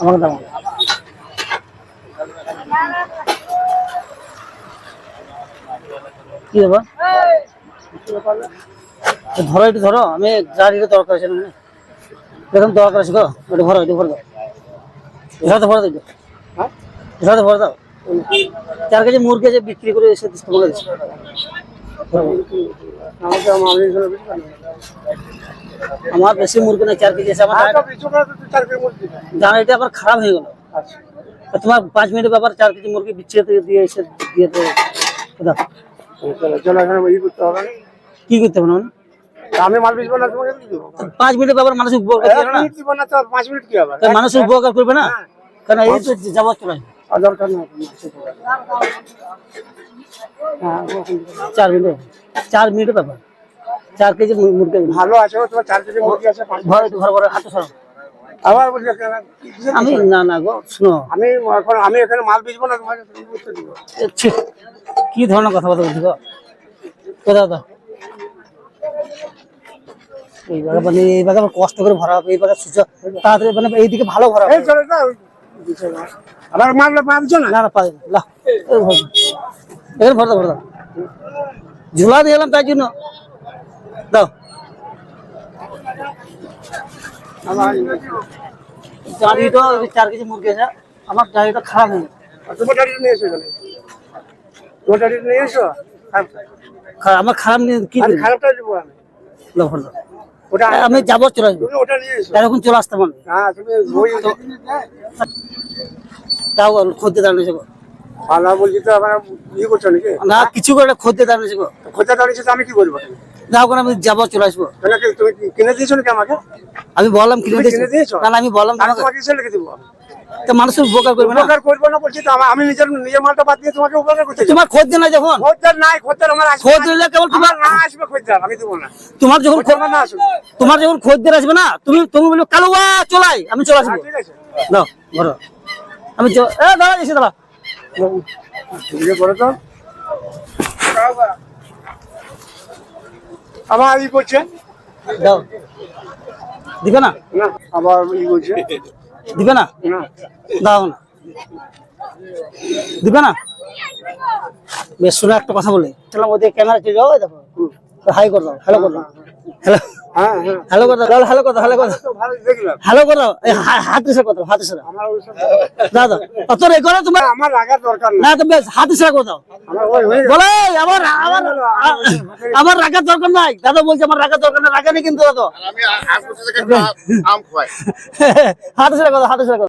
আমাকে দাও। কি ব্যাপার ধরো একটু ধরো আমি গাড়িটা দরকার আছে দেখুন দরকার আছে গো একটু ভরো একটু ভরে দাও। এটাতে ভরে দাও হ্যাঁ? এটাতে ভরে দাও। চার কেজি মুরগি যে বিক্রি করে এসে তোমাকে আমার বেশি মুরগি না চার কেজি আছে আমার। জানাইটা আবার খারাপ হয়ে গেল। আচ্ছা। তোমার পাঁচ মিনিটের ব্যাপার চার কেজি মুরগি বিচ্ছিয়ে দিয়ে এসে দিয়ে চলো চলো। কি করতে হবে না আমি মাল বেচবো না তোমাকে পাঁচ ব্যাপার মানুষ উপকার এক করবে না? মিনিট পাঁচ মিনিট কি হবে? মানুষ উপকার করবে না? কারণ এই তো যাবার চলাই আর দরকার হ্যাঁ চার মিনিট চার মিনিটের ব্যাপার? চার কেজি মুরগি ভালো আছে তোমার চার কেজি মুরগি আছে ঘরে ঘর ঘরে হাতে সরো। আবার বলছে কেন? কিসের আমি না না গো শুনো। আমি এখন আমি এখানে মাল বেচবো না তোমাকে কি ধরনের কথা বলতে বলছি গো? এই বাগে মানে এই বাগে কষ্ট করে ভরা হবে এই বাগে তাড়াতাড়ি মানে এইদিকে ভালো ভরা হবে। আবার মাল মানছো না? না পাবে না। লা এই ভর এখানে ভর ভর ঝুলা দিয়ে এলাম তাই জন্য। দাও। গাড়িটা চার কেজি মুরগি আছে। আমার গাড়িটা খারাপ হয়ে তোমার গাড়ি নিয়ে এসো তোমার গাড়ি নিয়ে এসো। আমার খারাপ নিয়ে কি আমি খারাপটা দিব আমি। আমি যাব চলে আসব। এখন চলে আসতে পারবে হ্যাঁ বই তাও খদ্দে পালা বলছি তো আমার ইয়ে করছ নাকি? না কিছু করে খদ্দে খোঁজা দাঁড়িয়েছে আমি কি বলব? আমি যাব চলে আসব। তুমি কিনে দিয়েছ নাকি আমাকে? আমি বললাম কিনে দিয়েছি? না না, আমি বললাম তোমাকে তোমাকে কিসে লিখে দিব? তো মানুষের উপকার করবে না। উপকার করব না বলছি তো আমি নিজের নিজের মালটা বাদ দিয়ে তোমাকে উপকার করতে যাব তোমার খদ্দে না যখন? নাই আমার আসবে কেবল তোমার না আসবে আমি দেবো না। তোমার যখন খোঁজদার খো- আমার না আসবে। তোমার যখন খদ্দের আসবে না তুমি তুমি বলবে কালো চলাই আমি চলে আসব। হ্যাঁ, আছে। দাও ধরো। আমি দাঁড়া এসে দাঁড়া। ইয়ে আবার ই করছে? দাও। দিবে না? আবার ই করছে। দিবে না? না। দাও না। দিবে না? বেশ শোনো একটা কথা বলে। চলাম ওদের ক্যামেরা চলে যাও দেখো। হাই করে দাও হ্যালো করে। দাও হ্যালো হ্যাঁ হ্যাঁ। হ্যালো করে দাও হ্যালো করে দাও হ্যালো করে। দাও তো ভালো দেখলাম। হ্যালো করে দাও হাত ইশারা করে দাও হাত ইশারা দাও দাও অত রে করো তোমার আমার রাখার দরকার না। না তো বেশ হাত ইশারা করে দাও আমার ওই গেছে। বলে আমার আমার দরকার নাই। দাদা বলছে আমার রাখার দরকার নাই রাখা নেই কিন্তু দাদা। হাত ইশারা করে দাও হাত ইশারা করে।